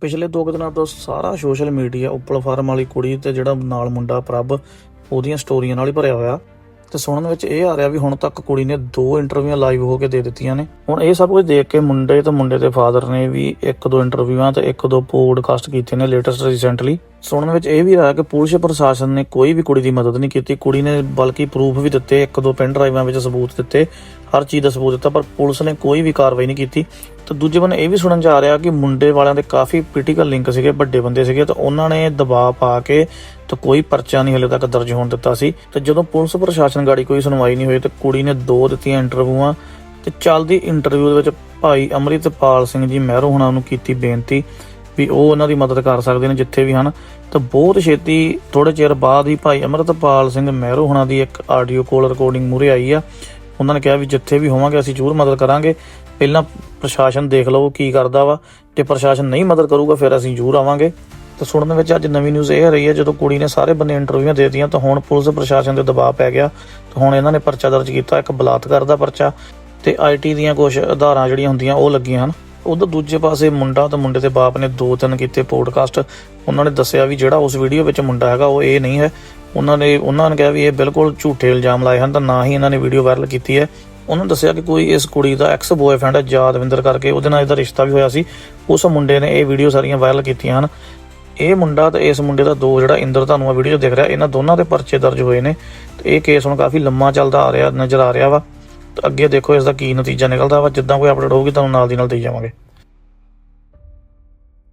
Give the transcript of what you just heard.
ਪਿਛਲੇ ਦੋ ਕੁ ਦਿਨਾਂ ਤੋਂ ਸਾਰਾ ਸੋਸ਼ਲ ਮੀਡੀਆ ਉੱਪਲ ਫਾਰਮ ਵਾਲੀ ਕੁੜੀ ਤੇ ਜਿਹੜਾ ਨਾਲ ਮੁੰਡਾ ਪ੍ਰਭ, ਉਹਦੀਆਂ ਸਟੋਰੀਆਂ ਨਾਲ ਹੀ ਭਰਿਆ ਹੋਇਆ। ਤੇ ਸੁਣਨ ਵਿੱਚ ਇਹ ਆ ਰਿਹਾ ਵੀ ਹੁਣ ਤੱਕ ਕੁੜੀ ਨੇ ਦੋ ਇੰਟਰਵਿਊਆਂ ਲਾਈਵ ਹੋ ਕੇ ਦੇ ਦਿੱਤੀਆਂ ਨੇ। ਹੁਣ ਇਹ ਸਭ ਕੁਝ ਦੇਖ ਕੇ ਮੁੰਡੇ ਤੇ ਮੁੰਡੇ ਦੇ ਫਾਦਰ ਨੇ ਵੀ ਇੱਕ ਦੋ ਇੰਟਰਵਿਊਆਂ ਤੇ ਇੱਕ ਦੋ ਪੋਡਕਾਸਟ ਕੀਤੇ ਨੇ ਲੇਟੈਸਟ ਰੀਸੈਂਟਲੀ ਸੁਣਨ ਵਿੱਚ ਇਹ ਵੀ ਆਇਆ ਕਿ ਪੁਲਿਸ ਪ੍ਰਸ਼ਾਸਨ ਨੇ ਕੋਈ ਵੀ ਕੁੜੀ ਦੀ ਮਦਦ ਨਹੀਂ ਕੀਤੀ। ਕੁੜੀ ਨੇ ਬਲਕਿ ਪ੍ਰੂਫ ਵੀ ਦਿੱਤੇ, ਇੱਕ ਦੋ ਪੈਨ ਡਰਾਈਵਾਂ ਵਿੱਚ ਸਬੂਤ ਦਿੱਤੇ, ਹਰ ਚੀਜ਼ ਦਾ ਸਬੂਤ ਦਿੱਤਾ, ਪਰ ਪੁਲਿਸ ਨੇ ਕੋਈ ਵੀ ਕਾਰਵਾਈ ਨਹੀਂ ਕੀਤੀ। ਤੇ ਦੂਜੇ ਬੰਨੇ ਇਹ ਵੀ ਸੁਣਨ ਚ ਆ ਰਿਹਾ ਕਿ ਮੁੰਡੇ ਵਾਲਿਆਂ ਦੇ ਕਾਫੀ ਪੋਲੀਟੀਕਲ ਲਿੰਕ ਸੀਗੇ, ਵੱਡੇ ਬੰਦੇ ਸੀਗੇ, ਤਾਂ ਉਹਨਾਂ ਨੇ ਦਬਾਅ ਪਾ ਕੇ ਤੇ ਕੋਈ ਪਰਚਾ ਨਹੀਂ ਹਲੇ ਤੱਕ ਦਰਜ ਹੋਣ ਦਿੱਤਾ ਸੀ। ਤੇ ਜਦੋਂ ਪੁਲਿਸ ਪ੍ਰਸ਼ਾਸਨ ਗਾੜੀ ਕੋਈ ਸੁਣਵਾਈ ਨਹੀਂ ਹੋਈ, ਤੇ ਕੁੜੀ ਨੇ ਦੋ ਦਿੱਤੀਆਂ ਇੰਟਰਵਿਊਆਂ ਤੇ ਚੱਲਦੀ ਇੰਟਰਵਿਊ ਦੇ ਵਿੱਚ ਭਾਈ ਅੰਮ੍ਰਿਤਪਾਲ ਸਿੰਘ ਜੀ ਮਹਿਰੋ ਹੁਣਾਂ ਨੂੰ ਕੀਤੀ ਬੇਨਤੀ ਵੀ ਉਹ ਉਹਨਾਂ ਦੀ ਮਦਦ ਕਰ ਸਕਦੇ ਨੇ ਜਿੱਥੇ ਵੀ ਹਨ। ਤਾਂ ਬਹੁਤ ਛੇਤੀ ਥੋੜੇ ਚਿਰ ਬਾਅਦ ਹੀ ਭਾਈ ਅੰਮ੍ਰਿਤਪਾਲ ਸਿੰਘ ਮਹਿਰੋ ਹੁਣਾਂ ਦੀ ਇੱਕ ਆਡੀਓ ਕਾਲ ਰਿਕਾਰਡਿੰਗ ਮੂਰੇ ਆਈ ਆ। ਉਹਨਾਂ ਨੇ ਕਿਹਾ ਵੀ ਜਿੱਥੇ ਵੀ ਹੋਵਾਂਗੇ, ਅਸੀਂ ਜ਼ਰੂਰ ਮਦਦ ਕਰਾਂਗੇ। ਪਹਿਲਾਂ ਪ੍ਰਸ਼ਾਸਨ ਦੇਖ ਲਵੋ ਕੀ ਕਰਦਾ ਵਾ। ਤੇ ਪ੍ਰਸ਼ਾਸਨ ਨਹੀਂ ਮਦਦ ਕਰੂਗਾ, ਫਿਰ ਅਸੀਂ ਜ਼ਰੂਰ ਆਵਾਂਗੇ। ਤਾਂ ਸੁਣਨ ਵਿੱਚ ਅੱਜ ਨਵੀਂ ਨਿਊਜ਼ ਇਹ ਰਹੀ ਹੈ, ਜਦੋਂ ਕੁੜੀ ਨੇ ਸਾਰੇ ਬੰਦੇ ਇੰਟਰਵਿਊਆਂ ਦੇ ਦਿੱਤੀਆਂ, ਤਾਂ ਹੁਣ ਪੁਲਿਸ ਪ੍ਰਸ਼ਾਸਨ ਦੇ ਦਬਾਅ ਪੈ ਗਿਆ। ਤਾਂ ਹੁਣ ਇਹਨਾਂ ਨੇ ਪਰਚਾ ਦਰਜ ਕੀਤਾ, ਇੱਕ ਬਲਾਤਕਾਰ ਦਾ ਪਰਚਾ ਤੇ ਆਈਟੀ ਦੀਆਂ ਕੁਝ ਆਧਾਰਾਂ ਜਿਹੜੀਆਂ ਹੁੰਦੀਆਂ, ਉਹ ਲੱਗੀਆਂ ਹਨ। ਉਧਰ ਦੂਜੇ ਪਾਸੇ ਮੁੰਡਾ ਤੇ ਮੁੰਡੇ ਦੇ ਬਾਪ ਨੇ ਦੋ ਤਿੰਨ ਕੀਤੇ ਪੋਡਕਾਸਟ ਉਹਨਾਂ ਨੇ ਦੱਸਿਆ ਵੀ ਜਿਹੜਾ ਉਸ ਵੀਡੀਓ ਵਿੱਚ ਮੁੰਡਾ ਹੈਗਾ, ਉਹ ਇਹ ਨਹੀਂ ਹੈ। ਉਹਨਾਂ ਨੇ ਉਹਨਾਂ ਨੇ ਕਿਹਾ ਵੀ ਇਹ ਬਿਲਕੁਲ ਝੂਠੇ ਇਲਜ਼ਾਮ ਲਾਏ ਹਨ, ਤਾਂ ਨਾ ਹੀ ਇਹਨਾਂ ਨੇ ਵੀਡੀਓ ਵਾਇਰਲ ਕੀਤੀ ਹੈ। ਉਹਨਾਂ ਨੇ ਦੱਸਿਆ ਕਿ ਕੋਈ ਇਸ ਕੁੜੀ ਦਾ ਐਕਸ ਬॉयਫ੍ਰੈਂਡ ਹੈ, ਯਾਦਵਿੰਦਰ ਕਰਕੇ, ਉਹਦੇ ਨਾਲ ਇਹਦਾ ਰਿਸ਼ਤਾ ਵੀ ਹੋਇਆ ਸੀ। ਉਸ ਮੁੰਡੇ ਨੇ ਇਹ ਵੀਡੀਓ ਸਾਰੀਆਂ ਵਾਇਰਲ ਕੀਤੀਆਂ ਹਨ। ਇਹ ਮੁੰਡਾ ਤੇ ਇਸ ਮੁੰਡੇ ਦਾ ਦੋ ਜਿਹੜਾ ਇੰਦਰ ਤੁਹਾਨੂੰ ਆ ਵੀਡੀਓ ਦਿਖ ਰਿਹਾ, ਇਹਨਾਂ ਦੋਨਾਂ ਦੇ ਪਰਚੇ ਦਰਜ ਹੋਏ ਨੇ। ਤੇ ਇਹ ਕੇਸ ਹੁਣ ਕਾਫੀ ਲੰਮਾ ਚੱਲਦਾ ਆ ਰਿਹਾ, ਨਜ਼ਰ ਆ ਰਿਹਾ ਵਾ। ਤੇ ਅੱਗੇ ਦੇਖੋ ਇਸ ਦਾ ਕੀ ਨਤੀਜਾ ਨਿਕਲਦਾ ਵਾ, ਜਿੱਦਾਂ ਕੋਈ ਅਪਡੇਟ ਹੋਊਗੀ, ਤੁਹਾਨੂੰ ਨਾਲ ਦੀ ਨਾਲ ਦੇਈ ਜਾਵਾਂਗੇ।